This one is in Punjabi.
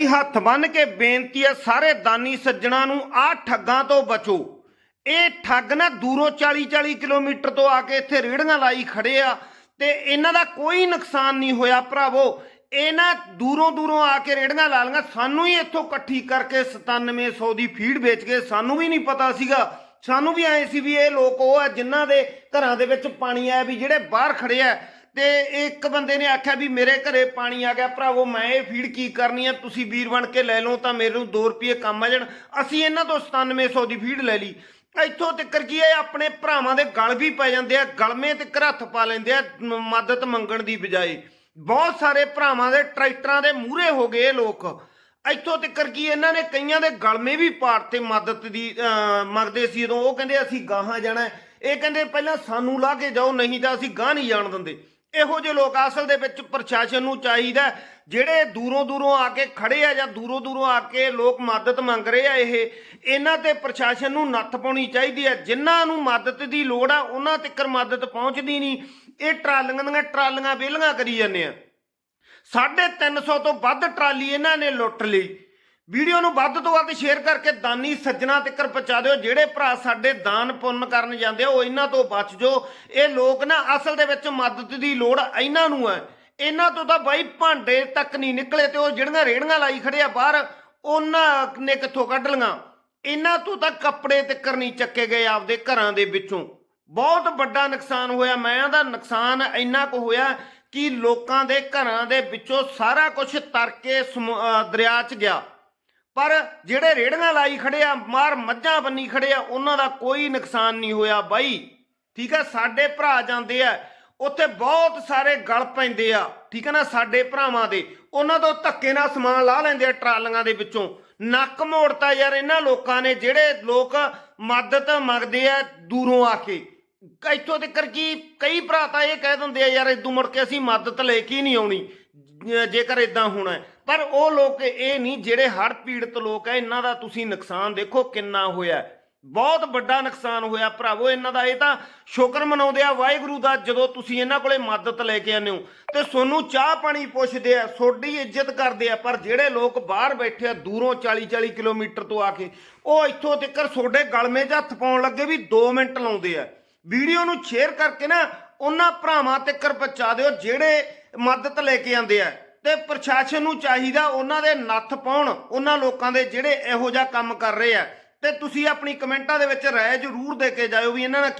ਹੱਥ ਬੰਨ ਕੇ ਬੇਨਤੀ ਹੈ ਸਾਰੇ ਦਾਨੀ ਸੱਜਣਾ ਨੂੰ, ਆਹ ਠੱਗਾਂ ਤੋਂ ਬਚੋ। ਇਹ ਠੱਗ ਨਾ ਦੂਰੋਂ 40 40 ਕਿਲੋਮੀਟਰ ਤੋਂ ਆ ਕੇ ਇੱਥੇ ਰੇੜੀਆਂ ਲਾਈ ਖੜੇ ਆ ਤੇ ਇਹਨਾਂ ਦਾ ਕੋਈ ਨੁਕਸਾਨ ਨਹੀਂ ਹੋਇਆ ਭਰਾਵੋ। ਇਹ ਨਾ ਦੂਰੋਂ ਦੂਰੋਂ ਆ ਕੇ ਰੇੜੀਆਂ ਲਾ ਲਈਆਂ। ਸਾਨੂੰ ਹੀ ਇੱਥੋਂ ਇਕੱਠੀ ਕਰਕੇ 9700 ਦੀ ਫੀਡ ਵੇਚ ਕੇ ਸਾਨੂੰ ਵੀ ਨਹੀਂ ਪਤਾ ਸੀਗਾ। ਸਾਨੂੰ ਵੀ ਐ ਸੀ ਵੀ ਇਹ ਲੋਕ ਉਹ ਆ ਜਿਨ੍ਹਾਂ ਦੇ ਘਰਾਂ ਦੇ ਵਿੱਚ ਪਾਣੀ ਆਇਆ ਵੀ ਜਿਹੜੇ ਬਾਹਰ ਖੜੇ ਆ। ਤੇ ਇੱਕ ਬੰਦੇ ਨੇ ਆਖਿਆ ਵੀ ਮੇਰੇ ਘਰੇ ਪਾਣੀ ਆ ਗਿਆ ਭਰਾਵੋ ਮੈਂ ਇਹ ਫੀਡ ਕੀ ਕਰਨੀ ਆ? ਤੁਸੀਂ ਵੀਰ ਬਣ ਕੇ ਲੈ ਲਓ ਤਾਂ ਮੇਰੇ ਨੂੰ 2 ਰੁਪਏ ਕੰਮ ਆ ਜਾਣ। ਅਸੀਂ ਇਹਨਾਂ ਤੋਂ 9700 ਦੀ ਫੀਡ ਲੈ ਲਈ। ਇੱਥੋਂ ਤੱਕਰ ਕੀ ਇਹ ਆਪਣੇ ਭਰਾਵਾਂ ਦੇ ਗਲ ਵੀ ਪੈ ਜਾਂਦੇ ਆ ਗਲਮੇ ਤੇ ਹੱਥ ਪਾ ਲੈਂਦੇ ਆ ਮਦਦ ਮੰਗਣ ਦੀ ਬਜਾਏ। ਬਹੁਤ ਸਾਰੇ ਭਰਾਵਾਂ ਦੇ ਟਰੈਕਟਰਾਂ ਦੇ ਮੂਹਰੇ ਹੋ ਗਏ ਲੋਕ। ਇੱਥੋਂ ਤੱਕਰ ਕੀ ਇਹਨਾਂ ਨੇ ਕਈਆਂ ਦੇ ਗਲਮੇ ਵੀ ਪਾੜਤੇ ਮਦਦ ਦੀ ਅਹ, ਮੰਗਦੇ ਸੀ। ਉਦੋਂ ਉਹ ਕਹਿੰਦੇ ਅਸੀਂ ਗਾਹਾਂ ਜਾਣਾ ਇਹ ਕਹਿੰਦੇ ਪਹਿਲਾਂ ਸਾਨੂੰ ਲਾ ਕੇ ਜਾਓ ਨਹੀਂ ਤਾਂ ਅਸੀਂ ਗਾਹ ਨਹੀਂ ਜਾਣ ਦਿੰਦੇ। ਇਹੋ ਜਿਹੇ ਲੋਕ ਅਸਲ ਦੇ ਵਿੱਚ ਪ੍ਰਸ਼ਾਸਨ ਨੂੰ ਚਾਹੀਦਾ ਜਿਹੜੇ ਦੂਰੋਂ ਦੂਰੋਂ ਆ ਕੇ ਖੜੇ ਆ ਜਾਂ ਦੂਰੋਂ ਦੂਰੋਂ ਆ ਕੇ ਲੋਕ ਮਦਦ ਮੰਗ ਰਹੇ ਆ ਇਹ, ਇਹਨਾਂ ਤੇ ਪ੍ਰਸ਼ਾਸਨ ਨੂੰ ਨੱਥ ਪਾਉਣੀ ਚਾਹੀਦੀ ਹੈ। ਜਿਨ੍ਹਾਂ ਨੂੰ ਮਦਦ ਦੀ ਲੋੜ ਆ, ਉਹਨਾਂ ਤੱਕ ਮਦਦ ਪਹੁੰਚਦੀ ਨਹੀਂ। ਇਹ ਟਰਾਲੀਆਂ ਦੀਆਂ ਟਰਾਲੀਆਂ ਵਿਹਲੀਆਂ ਕਰੀ ਜਾਂਦੇ ਆ। 350 ਤੋਂ ਵੱਧ ਟਰਾਲੀ ਇਹਨਾਂ ਨੇ ਲੁੱਟ ਲਈ। ਵੀਡੀਓ ਨੂੰ ਵੱਧ ਤੋਂ ਵੱਧ ਸ਼ੇਅਰ ਕਰਕੇ ਦਾਨੀ ਸੱਜਣਾ ਤੱਕ ਪਹੁੰਚਾ ਦਿਓ। ਜਿਹੜੇ ਭਰਾ ਸਾਡੇ ਦਾਨ ਪੁੰਨ ਕਰਨ ਜਾਂਦੇ ਆ, ਉਹ ਇਹਨਾਂ ਤੋਂ ਬਚ ਜਾਓ। ਇਹ ਲੋਕ ਨਾ ਅਸਲ ਦੇ ਵਿੱਚ ਮਦਦ ਦੀ ਲੋੜ ਇਹਨਾਂ ਨੂੰ ਹੈ ਇਹਨਾਂ ਤੋਂ ਤਾਂ ਬਾਈ ਭਾਂਡੇ ਤੱਕ ਨਹੀਂ ਨਿਕਲੇ ਤੇ ਉਹ ਜਿਹੜੀਆਂ ਰੇੜੀਆਂ ਲਾਈ ਖੜੇ ਆ ਬਾਹਰ, ਉਹਨਾਂ ਨੇ ਕਿੱਥੋਂ ਕੱਢ ਲੀਆਂ ਇਹਨਾਂ ਤੋਂ ਤਾਂ ਕੱਪੜੇ ਤੱਕ ਨਹੀਂ ਚੱਕੇ ਗਏ ਆਪਦੇ ਘਰਾਂ ਦੇ ਵਿੱਚੋਂ। ਬਹੁਤ ਵੱਡਾ ਨੁਕਸਾਨ ਹੋਇਆ। ਮੈਂ ਦਾ ਨੁਕਸਾਨ ਇੰਨਾ ਕੁ ਹੋਇਆ ਕਿ ਲੋਕਾਂ ਦੇ ਘਰਾਂ ਦੇ ਵਿੱਚੋਂ ਸਾਰਾ ਕੁਝ ਤਰ ਕੇ ਸਮੁ- ਦਰਿਆ 'ਚ ਗਿਆ। ਪਰ ਜਿਹੜੇ ਰੇੜੀਆਂ ਲਾਈ ਖੜੇ ਆ, ਮਾਰ ਮੱਝਾਂ ਬੰਨੀ ਖੜੇ ਆ, ਉਹਨਾਂ ਦਾ ਕੋਈ ਨੁਕਸਾਨ ਨਹੀਂ ਹੋਇਆ ਬਾਈ। ਠੀਕ ਆ, ਸਾਡੇ ਭਰਾ ਜਾਂਦੇ ਆ, ਉੱਥੇ ਬਹੁਤ ਸਾਰੇ ਗਲ ਪੈਂਦੇ ਆ, ਠੀਕ ਹੈ ਨਾ, ਸਾਡੇ ਭਰਾਵਾਂ ਦੇ। ਉਹਨਾਂ ਤੋਂ ਧੱਕੇ ਨਾਲ ਸਮਾਨ ਲਾ ਲੈਂਦੇ ਆ ਟਰਾਲੀਆਂ ਦੇ ਵਿੱਚੋਂ। ਨੱਕ ਮੋੜਤਾ ਯਾਰ ਇਹਨਾਂ ਲੋਕਾਂ ਨੇ, ਜਿਹੜੇ ਲੋਕ ਮਦਦ ਮੰਗਦੇ ਆ ਦੂਰੋਂ ਆ ਕੇ। ਇੱਥੋਂ ਤੱਕ ਕੀ, ਕਈ ਭਰਾ ਤਾਂ ਇਹ ਕਹਿ ਦਿੰਦੇ ਆ, ਯਾਰ ਇਦੋਂ ਮੁੜ ਕੇ ਅਸੀਂ ਮਦਦ ਲੈ ਕੇ ਨਹੀਂ ਆਉਣੀ ਜੇਕਰ ਇਦਾਂ ਹੋਣਾ ਪਰ ਉਹ ਲੋਕ ਇਹ ਨਹੀਂ, ਜਿਹੜੇ ਹੜ੍ਹ ਪੀੜਤ ਲੋਕ ਹੈ ਇਹਨਾਂ ਦਾ ਤੁਸੀਂ ਨੁਕਸਾਨ ਦੇਖੋ ਕਿੰਨਾ ਹੋਇਆ ਬਹੁਤ ਵੱਡਾ ਨੁਕਸਾਨ ਹੋਇਆ ਭਰਾਵੋ, ਇਹਨਾਂ ਦਾ। ਇਹ ਤਾਂ ਸ਼ੁਕਰ ਮਨਾਉਂਦੇ ਆ ਵਾਹਿਗੁਰੂ ਦਾ, ਜਦੋਂ ਤੁਸੀਂ ਇਹਨਾਂ ਕੋਲੇ ਮਦਦ ਲੈ ਕੇ ਆਉਂਦੇ ਹੋ। ਤੇ ਸੋਨੂੰ ਚਾਹ ਪਾਣੀ ਪੁੱਛਦੇ ਆ ਤੁਹਾਡੀ ਇੱਜ਼ਤ ਕਰਦੇ ਆ, ਪਰ ਜਿਹੜੇ ਲੋਕ ਬਾਹਰ ਬੈਠੇ ਆ, ਦੂਰੋਂ 40 40 ਕਿਲੋਮੀਟਰ ਤੋਂ ਆ ਕੇ, ਉਹ ਇੱਥੋਂ ਤੱਕ ਤੁਹਾਡੇ ਗਲਮੇ 'ਚ ਹੱਥ ਪਾਉਣ ਲੱਗੇ ਵੀ 2 ਮਿੰਟ ਲਾਉਂਦੇ ਆ। ਵੀਡੀਓ ਨੂੰ ਸ਼ੇਅਰ ਕਰਕੇ ਨਾ, ਉਹਨਾਂ ਭਰਾਵਾਂ ਤੱਕ ਪਹੁੰਚਾ ਦਿਓ, ਜਿਹੜੇ ਮਦਦ ਲੈ ਕੇ ਆਉਂਦੇ ਆ। ਤੇ ਪ੍ਰਸ਼ਾਸਨ ਨੂੰ ਚਾਹੀਦਾ ਉਹਨਾਂ ਦੇ ਨੱਥ ਪਾਉਣ, ਉਹਨਾਂ ਲੋਕਾਂ ਦੇ ਜਿਹੜੇ ਇਹੋ ਜਿਹਾ ਕੰਮ ਕਰ ਰਹੇ ਆ। ਤੇ ਤੁਸੀਂ ਆਪਣੀ ਕਮੈਂਟਾਂ ਦੇ ਵਿੱਚ ਰਾਏ ਜ਼ਰੂਰ ਦੇ ਕੇ ਜਾਇਓ ਵੀ ਇਹਨਾਂ ਨਾਲ ਕੀ